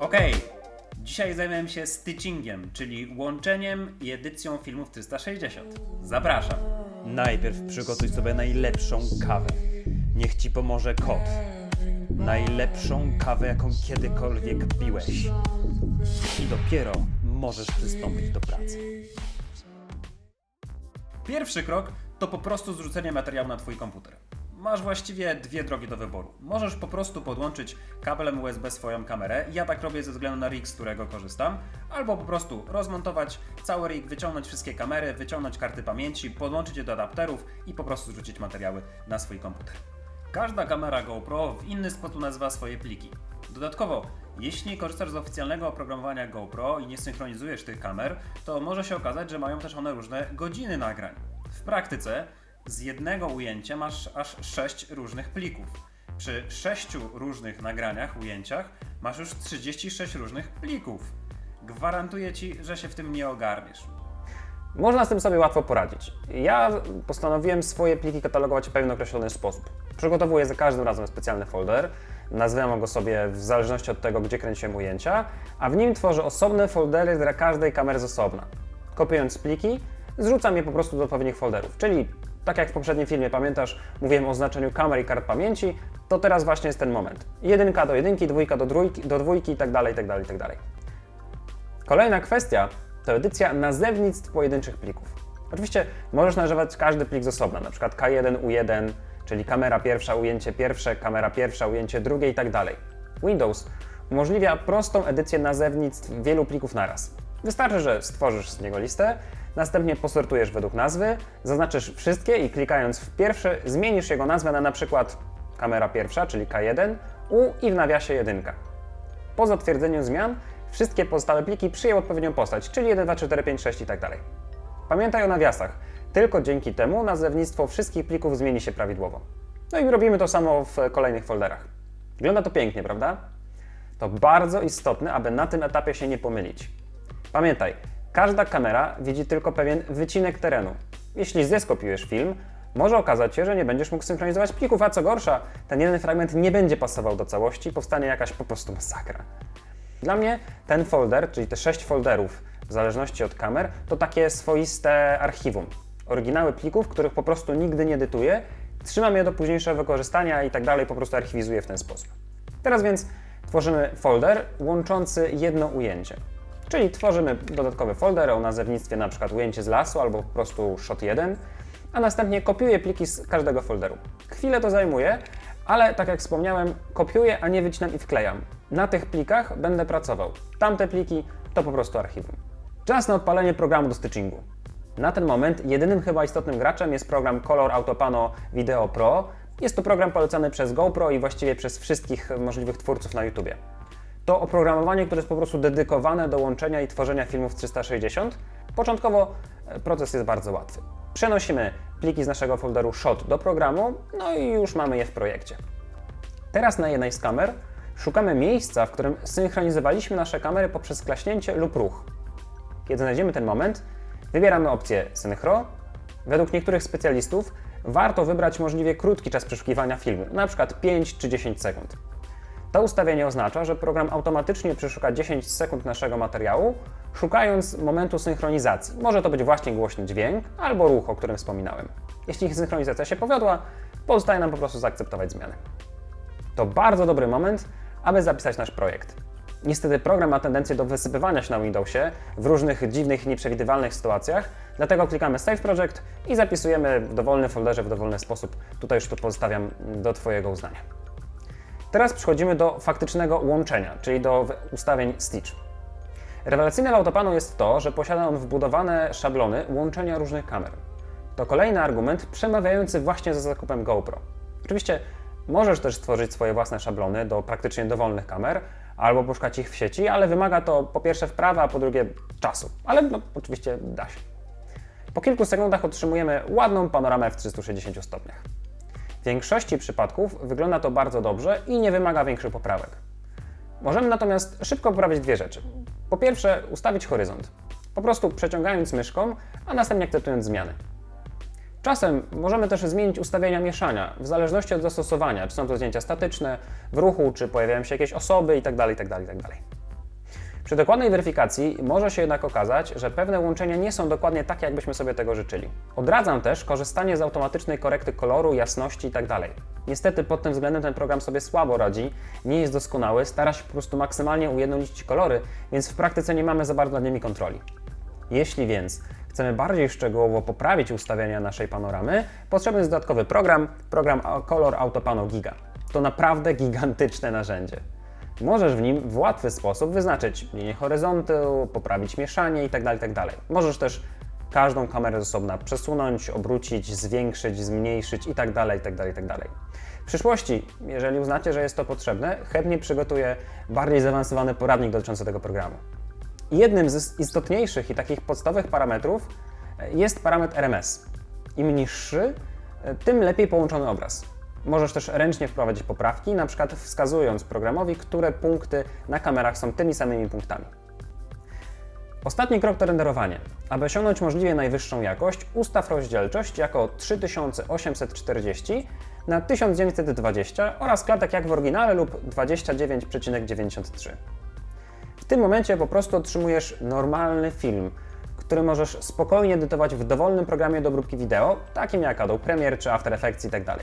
Okej, dzisiaj zajmiemy się stitchingiem, czyli łączeniem i edycją filmów 360. Zapraszam. Najpierw przygotuj sobie najlepszą kawę. Niech ci pomoże kot. Najlepszą kawę, jaką kiedykolwiek piłeś. I dopiero możesz przystąpić do pracy. Pierwszy krok to po prostu zrzucenie materiału na Twój komputer. Masz właściwie dwie drogi do wyboru. Możesz po prostu podłączyć kablem USB swoją kamerę, ja tak robię ze względu na rig, z którego korzystam, albo po prostu rozmontować cały rig, wyciągnąć wszystkie kamery, wyciągnąć karty pamięci, podłączyć je do adapterów i po prostu zrzucić materiały na swój komputer. Każda kamera GoPro w inny sposób nazywa swoje pliki. Dodatkowo, jeśli korzystasz z oficjalnego oprogramowania GoPro i nie synchronizujesz tych kamer, to może się okazać, że mają też one różne godziny nagrań. W praktyce z jednego ujęcia masz aż 6 różnych plików. Przy 6 różnych nagraniach, ujęciach masz już 36 różnych plików. Gwarantuję Ci, że się w tym nie ogarniesz. Można z tym sobie łatwo poradzić. Ja postanowiłem swoje pliki katalogować w pewien określony sposób. Przygotowuję za każdym razem specjalny folder, nazywam go sobie w zależności od tego, gdzie kręciłem ujęcia, a w nim tworzę osobne foldery dla każdej kamery z osobna. Kopiując pliki, zrzucam je po prostu do odpowiednich folderów, czyli tak jak w poprzednim filmie pamiętasz, mówiłem o znaczeniu kamer i kart pamięci, to teraz właśnie jest ten moment. Jedynka do jedynki, dwójka do dwójki, do dwójki i tak dalej, i tak dalej, i tak dalej. Kolejna kwestia to edycja nazewnictw pojedynczych plików. Oczywiście możesz nazywać każdy plik z osobna, na przykład K1, U1, czyli kamera pierwsza, ujęcie pierwsze, kamera pierwsza, ujęcie drugie i tak dalej. Windows umożliwia prostą edycję nazewnictw wielu plików naraz. Wystarczy, że stworzysz z niego listę, następnie posortujesz według nazwy, zaznaczysz wszystkie i klikając w pierwszy zmienisz jego nazwę na przykład kamera pierwsza, czyli K1, U i w nawiasie jedynka. Po zatwierdzeniu zmian wszystkie pozostałe pliki przyjęły odpowiednią postać, czyli 1, 2, 3, 4, 5, 6 i tak dalej. Pamiętaj o nawiasach. Tylko dzięki temu nazewnictwo wszystkich plików zmieni się prawidłowo. No i robimy to samo w kolejnych folderach. Wygląda to pięknie, prawda? To bardzo istotne, aby na tym etapie się nie pomylić. Pamiętaj, każda kamera widzi tylko pewien wycinek terenu. Jeśli zeskopiujesz film, może okazać się, że nie będziesz mógł synchronizować plików, a co gorsza, ten jeden fragment nie będzie pasował do całości, powstanie jakaś po prostu masakra. Dla mnie ten folder, czyli te sześć folderów, w zależności od kamer, to takie swoiste archiwum. Oryginały plików, których po prostu nigdy nie edytuję, trzymam je do późniejszego wykorzystania i tak dalej, po prostu archiwizuję w ten sposób. Teraz więc tworzymy folder łączący jedno ujęcie. Czyli tworzymy dodatkowy folder o nazewnictwie na przykład ujęcie z lasu albo po prostu shot 1, a następnie kopiuję pliki z każdego folderu. Chwilę to zajmuje, ale tak jak wspomniałem, kopiuję, a nie wycinam i wklejam. Na tych plikach będę pracował. Tamte pliki to po prostu archiwum. Czas na odpalenie programu do stitchingu. Na ten moment jedynym chyba istotnym graczem jest program Color Autopano Video Pro. Jest to program polecany przez GoPro i właściwie przez wszystkich możliwych twórców na YouTube. To oprogramowanie, które jest po prostu dedykowane do łączenia i tworzenia filmów 360. Początkowo e, proces jest bardzo łatwy. Przenosimy pliki z naszego folderu Shot do programu, no i już mamy je w projekcie. Teraz na jednej z kamer szukamy miejsca, w którym synchronizowaliśmy nasze kamery poprzez klaśnięcie lub ruch. Kiedy znajdziemy ten moment, wybieramy opcję synchro. Według niektórych specjalistów warto wybrać możliwie krótki czas przeszukiwania filmu, np. 5 czy 10 sekund. To ustawienie oznacza, że program automatycznie przeszuka 10 sekund naszego materiału, szukając momentu synchronizacji. Może to być właśnie głośny dźwięk albo ruch, o którym wspominałem. Jeśli synchronizacja się powiodła, pozostaje nam po prostu zaakceptować zmiany. To bardzo dobry moment, aby zapisać nasz projekt. Niestety program ma tendencję do wysypywania się na Windowsie w różnych dziwnych, nieprzewidywalnych sytuacjach, dlatego klikamy Save Project i zapisujemy w dowolnym folderze w dowolny sposób. Tutaj już to pozostawiam do Twojego uznania. Teraz przechodzimy do faktycznego łączenia, czyli do ustawień Stitch. Rewelacyjne w Autopanu jest to, że posiada on wbudowane szablony łączenia różnych kamer. To kolejny argument przemawiający właśnie za zakupem GoPro. Oczywiście możesz też stworzyć swoje własne szablony do praktycznie dowolnych kamer, albo poszukać ich w sieci, ale wymaga to po pierwsze wprawy, a po drugie czasu. Ale no, oczywiście da się. Po kilku sekundach otrzymujemy ładną panoramę w 360 stopniach. W większości przypadków wygląda to bardzo dobrze i nie wymaga większych poprawek. Możemy natomiast szybko poprawić dwie rzeczy. Po pierwsze, ustawić horyzont, po prostu przeciągając myszką, a następnie akceptując zmiany. Czasem możemy też zmienić ustawienia mieszania, w zależności od zastosowania, czy są to zdjęcia statyczne, w ruchu, czy pojawiają się jakieś osoby itd. itd., itd. Przy dokładnej weryfikacji może się jednak okazać, że pewne łączenia nie są dokładnie takie, jakbyśmy sobie tego życzyli. Odradzam też korzystanie z automatycznej korekty koloru, jasności itd. Niestety pod tym względem ten program sobie słabo radzi, nie jest doskonały, stara się po prostu maksymalnie ujednolicić kolory, więc w praktyce nie mamy za bardzo nad nimi kontroli. Jeśli więc chcemy bardziej szczegółowo poprawić ustawienia naszej panoramy, potrzebny jest dodatkowy program, program Color Autopano Giga. To naprawdę gigantyczne narzędzie. Możesz w nim w łatwy sposób wyznaczyć linię horyzontu, poprawić mieszanie itd. itd. Możesz też każdą kamerę z osobna przesunąć, obrócić, zwiększyć, zmniejszyć itd. itd. itd. W przyszłości, jeżeli uznacie, że jest to potrzebne, chętnie przygotuję bardziej zaawansowany poradnik dotyczący tego programu. Jednym z istotniejszych i takich podstawowych parametrów jest parametr RMS. Im niższy, tym lepiej połączony obraz. Możesz też ręcznie wprowadzić poprawki, na przykład wskazując programowi, które punkty na kamerach są tymi samymi punktami. Ostatni krok to renderowanie. Aby osiągnąć możliwie najwyższą jakość, ustaw rozdzielczość jako 3840 na 1920 oraz klatek jak w oryginale lub 29,93. W tym momencie po prostu otrzymujesz normalny film, który możesz spokojnie edytować w dowolnym programie do obróbki wideo, takim jak Adobe Premiere czy After Effects itd.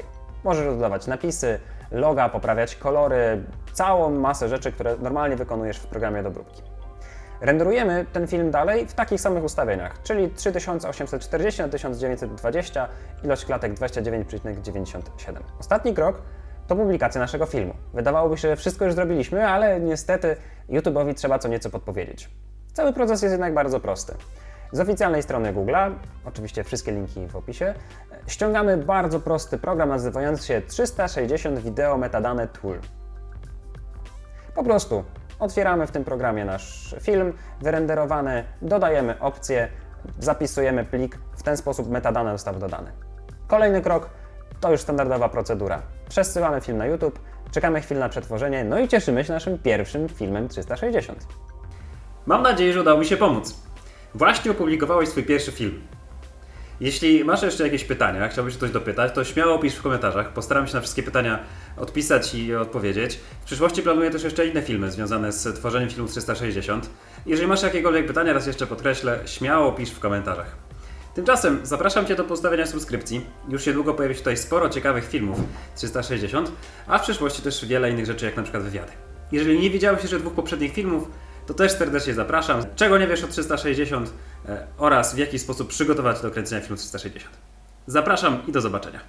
Możesz dodawać napisy, loga, poprawiać kolory, całą masę rzeczy, które normalnie wykonujesz w programie do obróbki. Renderujemy ten film dalej w takich samych ustawieniach, czyli 3840 na 1920, ilość klatek 29,97. Ostatni krok to publikacja naszego filmu. Wydawałoby się, że wszystko już zrobiliśmy, ale niestety YouTube'owi trzeba co nieco podpowiedzieć. Cały proces jest jednak bardzo prosty. Z oficjalnej strony Google'a, oczywiście wszystkie linki w opisie, ściągamy bardzo prosty program nazywający się 360 Video Metadane Tool. Po prostu otwieramy w tym programie nasz film wyrenderowany, dodajemy opcję, zapisujemy plik, w ten sposób metadane zostały dodane. Kolejny krok to już standardowa procedura. Przesyłamy film na YouTube, czekamy chwilę na przetworzenie, no i cieszymy się naszym pierwszym filmem 360. Mam nadzieję, że udało mi się pomóc. Właśnie opublikowałeś swój pierwszy film. Jeśli masz jeszcze jakieś pytania, chciałbyś coś dopytać, to śmiało pisz w komentarzach. Postaram się na wszystkie pytania odpisać i odpowiedzieć. W przyszłości planuję też jeszcze inne filmy związane z tworzeniem filmu 360. Jeżeli masz jakiekolwiek pytania, raz jeszcze podkreślę, śmiało pisz w komentarzach. Tymczasem zapraszam Cię do postawienia subskrypcji. Już niedługo pojawi się tutaj sporo ciekawych filmów 360, a w przyszłości też wiele innych rzeczy, jak na przykład wywiady. Jeżeli nie widziałeś jeszcze dwóch poprzednich filmów, to też serdecznie zapraszam. Czego nie wiesz o 360 e, oraz w jaki sposób przygotować do kręcenia filmu 360. Zapraszam i do zobaczenia.